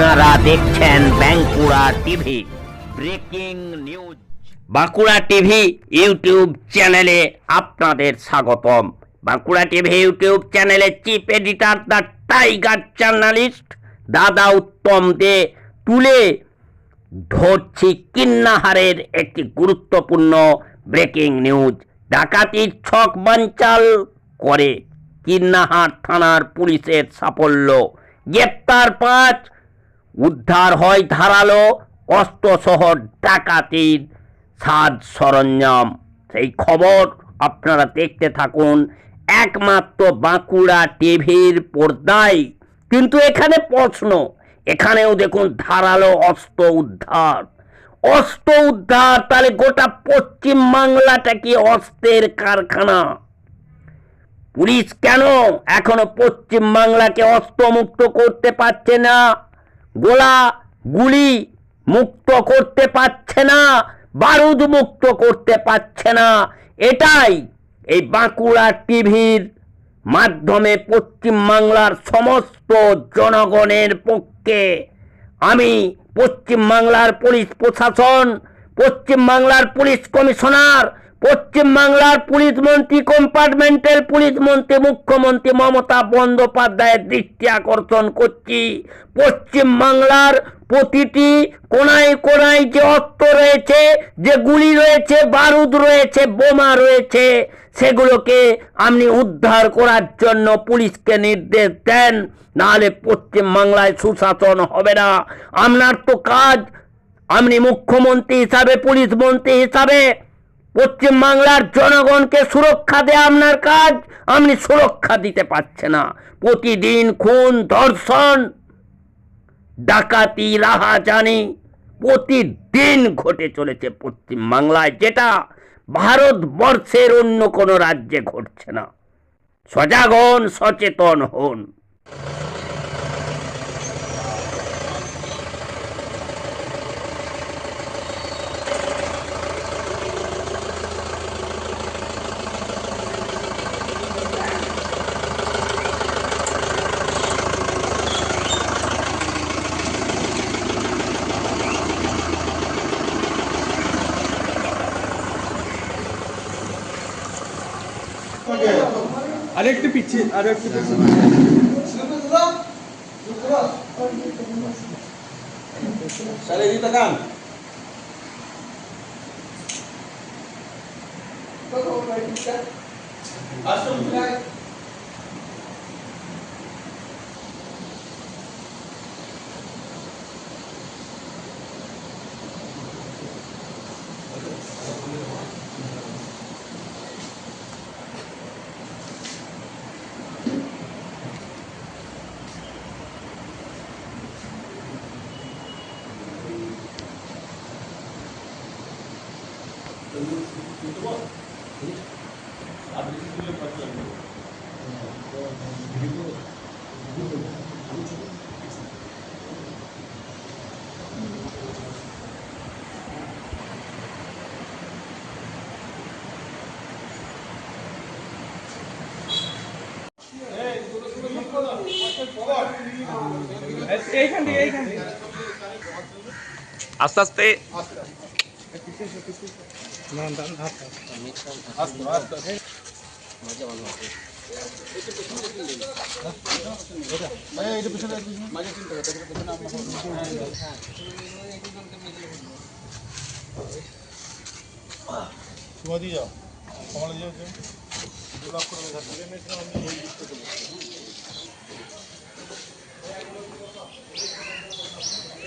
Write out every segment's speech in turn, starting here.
আপনারা দেখছেন Bankura TV, breaking news. Bankura TV YouTube চ্যানেলে আপনাদের স্বাগতম। বাঁকুড়া টিভি ইউটিউব চ্যানেলের chief editor the tiger journalist দাদা উত্তম দে তুলে ধরছি কিন্নাহারের একটি গুরুত্বপূর্ণ ব্রেকিং নিউজ। ডাকাতির ছক বানচাল করে কিন্নাহার থানার পুলিশের সাফল্য। গ্রেপ্তার পাঁচ উদ্ধার হয় ধারালো অস্ত্রসহ ডাকাতির সাজ সরঞ্জাম। সেই খবর আপনারা দেখতে থাকুন একমাত্র বাঁকুড়া টিভির পর্দায়। কিন্তু এখানে প্রশ্ন, এখানেও দেখুন ধারালো অস্ত্র উদ্ধার। অস্ত্র উদ্ধার, তাহলে গোটা পশ্চিম বাংলাটা কি অস্ত্রের কারখানা? পুলিশ কেন এখনও পশ্চিম বাংলাকে অস্ত্রমুক্ত করতে পারছে না? গোলা গুলি মুক্ত করতে পারছে না, বারুদ মুক্ত করতে পারছে না। এটাই এই বাঁকুড়া টিভির মাধ্যমে পশ্চিম বাংলার সমস্ত জনগণের পক্ষে। আমি পশ্চিম বাংলার পুলিশ প্রশাসন, পশ্চিম বাংলার পুলিশ কমিশনার পশ্চিম বাংলার পুলিশ মন্ত্রী কম্পার্টমেন্টাল পুলিশ মন্ত্রী মুখ্যমন্ত্রী মমতা বন্দ্যোপাধ্যায়ের দৃষ্টি আকর্ষণ করছি। পশ্চিম বাংলার প্রতিটি কোনায় কোনায় যে অস্ত্র রয়েছে, যে গুলি রয়েছে, বারুদ রয়েছে, বোমা রয়েছে, সেগুলোকে আপনি উদ্ধার করার জন্য পুলিশকে নির্দেশ দেন, নাহলে পশ্চিম বাংলায় সুশাসন হবে না। আপনার তো কাজ, আপনি মুখ্যমন্ত্রী হিসাবে পুলিশ মন্ত্রী হিসাবে পশ্চিম বাংলার জনগণকে সুরক্ষা দেয়া আপনার কাজ, আপনি সুরক্ষা দিতে পারছে না। প্রতিদিন খুন, ধর্ষণ, ডাকাতি, রাহাজানি প্রতিদিন ঘটে চলেছে পশ্চিম বাংলায়, যেটা ভারতবর্ষের অন্য কোনো রাজ্যে ঘটছে না। সজাগ হন সচেতন হন। আরেকটু পিছিয়ে আরো একটু পিছিয়ে স্যার এই তাকান এইখান আস্তে আস্তে। সুমতি যাও কমলা যাও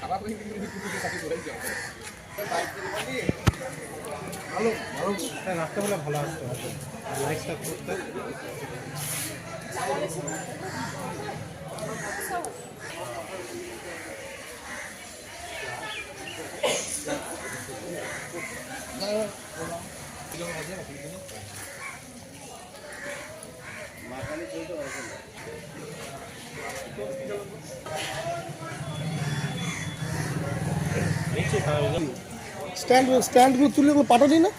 খারাপ হয়ে গেলে ভালো ভালো রাস্তা বলে ভালো আসতে হবে লাইফটা করতে Thank you. স্ট্যান্ড স্ট্যান্ডগুলো তুলে পাঠালি না